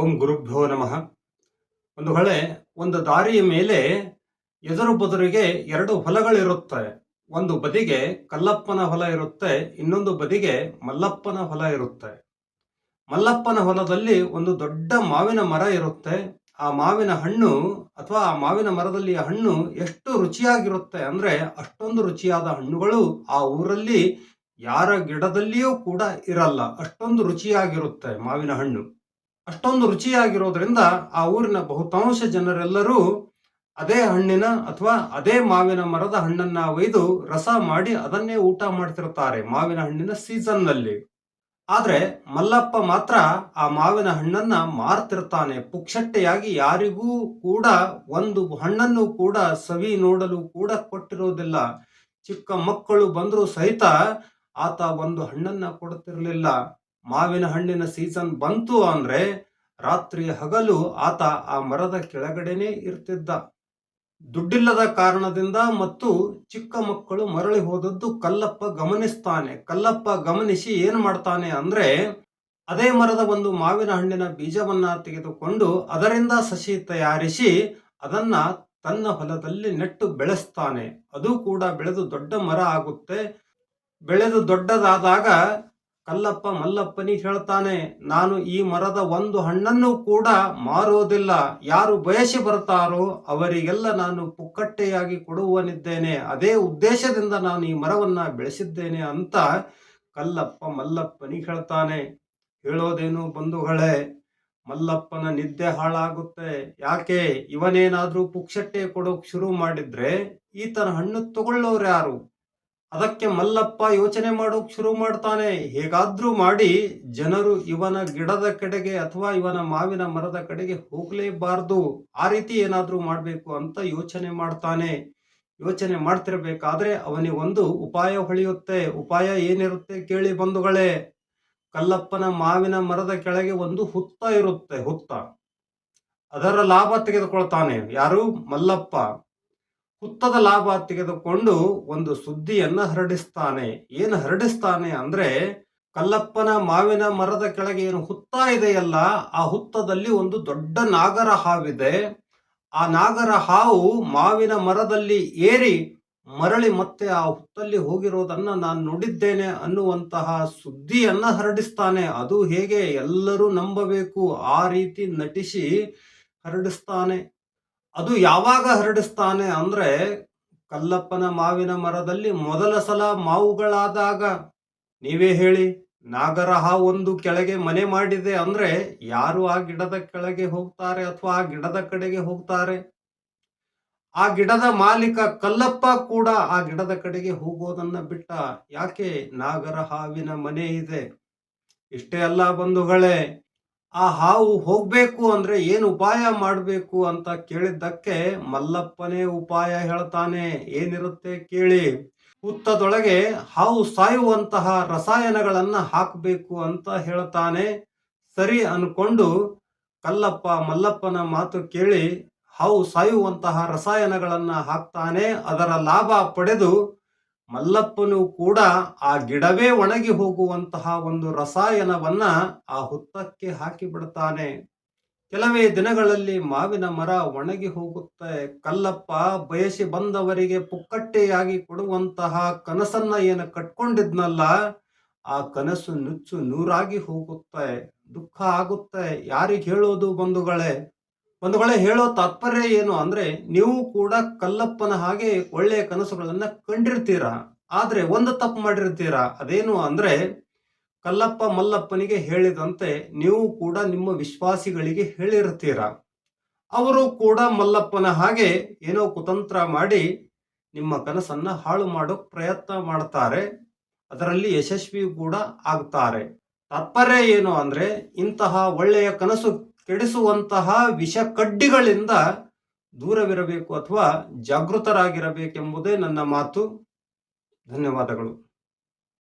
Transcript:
ಓಂ ಗುರುಭ್ಯೋ ನಮಃ. ಒಂದು ಹೊಳೆ, ಒಂದು ದಾರಿಯ ಮೇಲೆ ಎದುರು ಬದುರಿಗೆ ಎರಡು ಹೊಲಗಳಿರುತ್ತೆ ಒಂದು ಬದಿಗೆ ಕಲ್ಲಪ್ಪನ ಹೊಲ ಇರುತ್ತೆ, ಇನ್ನೊಂದು ಬದಿಗೆ ಮಲ್ಲಪ್ಪನ ಹೊಲ ಇರುತ್ತೆ. ಮಲ್ಲಪ್ಪನ ಹೊಲದಲ್ಲಿ ಒಂದು ದೊಡ್ಡ ಮಾವಿನ ಮರ ಇರುತ್ತೆ. ಆ ಮಾವಿನ ಹಣ್ಣು ಅಥವಾ ಆ ಮಾವಿನ ಮರದಲ್ಲಿ ಹಣ್ಣು ಎಷ್ಟು ರುಚಿಯಾಗಿರುತ್ತೆ ಅಂದ್ರೆ ಅಷ್ಟೊಂದು ರುಚಿಯಾದ ಹಣ್ಣುಗಳು ಆ ಊರಲ್ಲಿ ಯಾರ ಗಿಡದಲ್ಲಿಯೂ ಕೂಡ ಇರಲ್ಲ. ಅಷ್ಟೊಂದು ರುಚಿಯಾಗಿರುತ್ತೆ ಮಾವಿನ ಹಣ್ಣು. ಅಷ್ಟೊಂದು ರುಚಿಯಾಗಿರೋದ್ರಿಂದ ಆ ಊರಿನ ಬಹುತಾಂಶ ಜನರೆಲ್ಲರೂ ಅದೇ ಹಣ್ಣಿನ ಅಥವಾ ಅದೇ ಮಾವಿನ ಮರದ ಹಣ್ಣನ್ನ ಒಯ್ದು ರಸ ಮಾಡಿ ಅದನ್ನೇ ಊಟ ಮಾಡ್ತಿರ್ತಾರೆ ಮಾವಿನ ಹಣ್ಣಿನ ಸೀಸನ್ನಲ್ಲಿ. ಆದ್ರೆ ಮಲ್ಲಪ್ಪ ಮಾತ್ರ ಆ ಮಾವಿನ ಹಣ್ಣನ್ನ ಮಾರ್ತಿರ್ತಾನೆ. ಪುಕ್ಷಟ್ಟೆಯಾಗಿ ಯಾರಿಗೂ ಕೂಡ ಒಂದು ಹಣ್ಣನ್ನು ಕೂಡ ಸವಿ ನೋಡಲು ಕೂಡ ಕೊಟ್ಟಿರೋದಿಲ್ಲ. ಚಿಕ್ಕ ಮಕ್ಕಳು ಬಂದರೂ ಸಹಿತ ಆತ ಒಂದು ಹಣ್ಣನ್ನ ಕೊಡುತ್ತಿರಲಿಲ್ಲ ಮಾವಿನ ಹಣ್ಣಿನ ಸೀಸನ್ ಬಂತು ಅಂದ್ರೆ ರಾತ್ರಿ ಹಗಲು ಆತ ಆ ಮರದ ಕೆಳಗಡೆನೆ ಇರ್ತಿದ್ದ. ದುಡ್ಡಿಲ್ಲದ ಕಾರಣದಿಂದ ಮತ್ತು ಚಿಕ್ಕ ಮಕ್ಕಳು ಮರಳಿ ಹೋದದ್ದು ಕಲ್ಲಪ್ಪ ಗಮನಿಸ್ತಾನೆ. ಕಲ್ಲಪ್ಪ ಗಮನಿಸಿ ಏನು ಮಾಡ್ತಾನೆ ಅಂದ್ರೆ ಅದೇ ಮರದ ಒಂದು ಮಾವಿನ ಹಣ್ಣಿನ ಬೀಜವನ್ನ ತೆಗೆದುಕೊಂಡು ಅದರಿಂದ ಸಸಿ ತಯಾರಿಸಿ ಅದನ್ನ ತನ್ನ ಹೊಲದಲ್ಲಿ ನೆಟ್ಟು ಬೆಳೆಸ್ತಾನೆ. ಅದು ಕೂಡ ಬೆಳೆದು ದೊಡ್ಡ ಮರ ಆಗುತ್ತೆ. ಬೆಳೆದು ದೊಡ್ಡದಾದಾಗ ಕಲ್ಲಪ್ಪ ಮಲ್ಲಪ್ಪನಿ ಹೇಳ್ತಾನೆ, ನಾನು ಈ ಮರದ ಒಂದು ಹಣ್ಣನ್ನು ಕೂಡ ಮಾರೋದಿಲ್ಲ. ಯಾರು ಬಯಸಿ ಬರ್ತಾರೋ ಅವರಿಗೆಲ್ಲ ನಾನು ಪುಕ್ಕಟ್ಟೆಯಾಗಿ ಕೊಡುವನಿದ್ದೇನೆ. ಅದೇ ಉದ್ದೇಶದಿಂದ ನಾನು ಈ ಮರವನ್ನ ಬೆಳೆಸಿದ್ದೇನೆ ಅಂತ ಕಲ್ಲಪ್ಪ ಮಲ್ಲಪ್ಪನಿ ಹೇಳ್ತಾನೆ. ಹೇಳೋದೇನು ಬಂಧುಗಳೇ, ಮಲ್ಲಪ್ಪನ ನಿದ್ದೆ ಹಾಳಾಗುತ್ತೆ. ಯಾಕೆ? ಇವನೇನಾದ್ರೂ ಪುಕ್ಷಟ್ಟೆ ಕೊಡೋಕ್ ಶುರು ಮಾಡಿದ್ರೆ ಈತನ ಹಣ್ಣು ತಗೊಳ್ಳೋರು ಯಾರು? ಅದಕ್ಕೆ ಮಲ್ಲಪ್ಪ ಯೋಚನೆ ಮಾಡೋಕ್ ಶುರು ಮಾಡ್ತಾನೆ. ಹೇಗಾದ್ರೂ ಮಾಡಿ ಜನರು ಇವನ ಗಿಡದ ಕಡೆಗೆ ಅಥವಾ ಇವನ ಮಾವಿನ ಮರದ ಕಡೆಗೆ ಹೋಗ್ಲೇಬಾರ್ದು. ಆ ರೀತಿ ಏನಾದ್ರೂ ಮಾಡಬೇಕು ಅಂತ ಯೋಚನೆ ಮಾಡ್ತಾನೆ. ಯೋಚನೆ ಮಾಡ್ತಿರ್ಬೇಕಾದ್ರೆ ಅವನಿಗೆ ಒಂದು ಉಪಾಯ ಹೊಳೆಯುತ್ತೆ. ಉಪಾಯ ಏನಿರುತ್ತೆ ಕೇಳಿ ಬಂಧುಗಳೇ? ಕಲ್ಲಪ್ಪನ ಮಾವಿನ ಮರದ ಕೆಳಗೆ ಒಂದು ಹುತ್ತ ಇರುತ್ತೆ, ಹುತ್ತ. ಅದರ ಲಾಭ ತೆಗೆದುಕೊಳ್ತಾನೆ. ಯಾರು? ಮಲ್ಲಪ್ಪ. ಹುತ್ತದ ಲಾಭ ತೆಗೆದುಕೊಂಡು ಒಂದು ಸುದ್ದಿಯನ್ನ ಹರಡಿಸ್ತಾನೆ. ಏನು ಹರಡಿಸ್ತಾನೆ ಅಂದ್ರೆ ಕಲ್ಲಪ್ಪನ ಮಾವಿನ ಮರದ ಕೆಳಗೆ ಏನು ಹುತ್ತ ಇದೆಯಲ್ಲ, ಆ ಹುತ್ತದಲ್ಲಿ ಒಂದು ದೊಡ್ಡ ನಾಗರ ಹಾವಿದೆ. ಆ ನಾಗರ ಹಾವು ಮಾವಿನ ಮರದಲ್ಲಿ ಏರಿ ಮರಳಿ ಮತ್ತೆ ಆ ಹುತ್ತಲ್ಲಿ ಹೋಗಿರೋದನ್ನ ನಾನು ನೋಡಿದ್ದೇನೆ ಅನ್ನುವಂತಹ ಸುದ್ದಿಯನ್ನ ಹರಡಿಸ್ತಾನೆ. ಅದು ಹೇಗೆ ಎಲ್ಲರೂ ನಂಬಬೇಕು ಆ ರೀತಿ ನಟಿಸಿ ಹರಡಿಸ್ತಾನೆ. ಅದು ಯಾವಾಗ ಹರಡಿಸ್ತಾನೆ ಅಂದ್ರೆ ಕಲ್ಲಪ್ಪನ ಮಾವಿನ ಮರದಲ್ಲಿ ಮೊದಲ ಸಲ ಮಾವುಗಳಾದಾಗ. ನೀವೇ ಹೇಳಿ, ನಾಗರಹ ಒಂದು ಕೆಳಗೆ ಮನೆ ಮಾಡಿದೆ ಅಂದ್ರೆ ಯಾರು ಆ ಗಿಡದ ಕೆಳಗೆ ಹೋಗ್ತಾರೆ ಅಥವಾ ಆ ಗಿಡದ ಕಡೆಗೆ ಹೋಗ್ತಾರೆ? ಆ ಗಿಡದ ಮಾಲೀಕ ಕಲ್ಲಪ್ಪ ಕೂಡ ಆ ಗಿಡದ ಕಡೆಗೆ ಹೋಗೋದನ್ನ ಬಿಟ್ಟ ಯಾಕೆ ನಾಗರ ಹಾವಿನ ಮನೆ ಇದೆ? ಇಷ್ಟೇ ಅಲ್ಲ ಬಂಧುಗಳೇ ಆ ಹಾವು ಹೋಗ್ಬೇಕು ಅಂದ್ರೆ ಏನು ಉಪಾಯ ಮಾಡಬೇಕು ಅಂತ ಕೇಳಿದ್ದಕ್ಕೆ ಮಲ್ಲಪ್ಪನೇ ಉಪಾಯ ಹೇಳ್ತಾನೆ. ಏನಿರುತ್ತೆ ಕೇಳಿ. ಹುತ್ತದೊಳಗೆ ಹಾವು ಸಾಯುವಂತಹ ರಸಾಯನಗಳನ್ನು ಹಾಕಬೇಕು ಅಂತ ಹೇಳ್ತಾನೆ. ಸರಿ ಅನ್ಕೊಂಡು ಕಲ್ಲಪ್ಪ ಮಲ್ಲಪ್ಪನ ಮಾತು ಕೇಳಿ ಹಾವು ಸಾಯುವಂತಹ ರಸಾಯನಗಳನ್ನು ಹಾಕ್ತಾನೆ. ಅದರ ಲಾಭ ಪಡೆದು ಮಲ್ಲಪ್ಪನು ಕೂಡ ಆ ಗಿಡವೇ ಒಣಗಿ ಹೋಗುವಂತಹ ಒಂದು ರಸಾಯನವನ್ನ ಆ ಹುತ್ತಕ್ಕೆ ಹಾಕಿ ಬಿಡ್ತಾನೆ ಕೆಲವೇ ದಿನಗಳಲ್ಲಿ ಮಾವಿನ ಮರ ಒಣಗಿ ಹೋಗುತ್ತೆ. ಕಲ್ಲಪ್ಪ ಬಯಸಿ ಬಂದವರಿಗೆ ಪುಕ್ಕಟ್ಟೆಯಾಗಿ ಕೊಡುವಂತಹ ಕನಸನ್ನ ಏನು ಕಟ್ಕೊಂಡಿದ್ನಲ್ಲ, ಆ ಕನಸು ನುಚ್ಚು ನೂರಾಗಿ ಹೋಗುತ್ತೆ. ದುಃಖ ಆಗುತ್ತೆ. ಯಾರಿಗೆ ಹೇಳೋದು ಬಂಧುಗಳೇ? ಬಂಧುಗಳೇ ಹೇಳೋ ತಾತ್ಪರ್ಯ ಏನು ಅಂದ್ರೆ ನೀವು ಕೂಡ ಕಲ್ಲಪ್ಪನ ಹಾಗೆ ಒಳ್ಳೆಯ ಕನಸುಗಳನ್ನ ಕಂಡಿರ್ತೀರಾ? ಆದ್ರೆ ಒಂದು ತಪ್ಪು ಮಾಡಿರ್ತೀರಾ? ಅದೇನು ಅಂದ್ರೆ ಕಲ್ಲಪ್ಪ ಮಲ್ಲಪ್ಪನಿಗೆ ಹೇಳಿದಂತೆ ನೀವು ಕೂಡ ನಿಮ್ಮ ವಿಶ್ವಾಸಿಗಳಿಗೆ ಹೇಳಿರ್ತೀರಾ? ಅವರು ಕೂಡ ಮಲ್ಲಪ್ಪನ ಹಾಗೆ ಏನೋ ಕುತಂತ್ರ ಮಾಡಿ ನಿಮ್ಮ ಕನಸನ್ನ ಹಾಳು ಮಾಡೋಕ್ ಪ್ರಯತ್ನ ಮಾಡ್ತಾರೆ. ಅದರಲ್ಲಿ ಯಶಸ್ವಿ ಕೂಡ ಆಗ್ತಾರೆ. ತಾತ್ಪರ್ಯ ಏನು ಅಂದ್ರೆ ಇಂತಹ ಒಳ್ಳೆಯ ಕನಸು ಕೆಡಿಸುವಂತಹ ವಿಷ ಕಡ್ಡಿಗಳಿಂದ ದೂರವಿರಬೇಕು ಅಥವಾ ಜಾಗೃತರಾಗಿರಬೇಕೆಂಬುದೇ ನನ್ನ ಮಾತು. ಧನ್ಯವಾದಗಳು.